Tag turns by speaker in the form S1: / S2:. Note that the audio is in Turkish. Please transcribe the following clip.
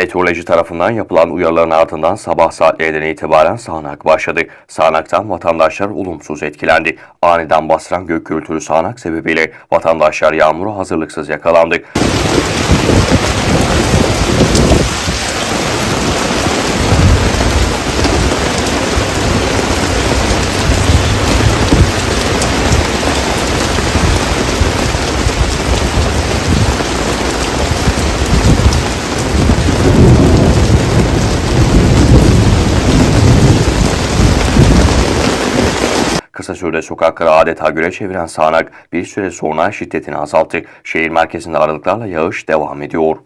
S1: Meteoroloji tarafından yapılan uyarıların ardından sabah saatlerinden itibaren sağanak başladı. Sağanaktan vatandaşlar olumsuz etkilendi. Aniden bastıran gök gürültülü sağanak sebebiyle vatandaşlar yağmura hazırlıksız yakalandı. Kısa sürede sokakları adeta göle çeviren sağanak bir süre sonra şiddetini azalttı. Şehir merkezinde aralıklarla yağış devam ediyor.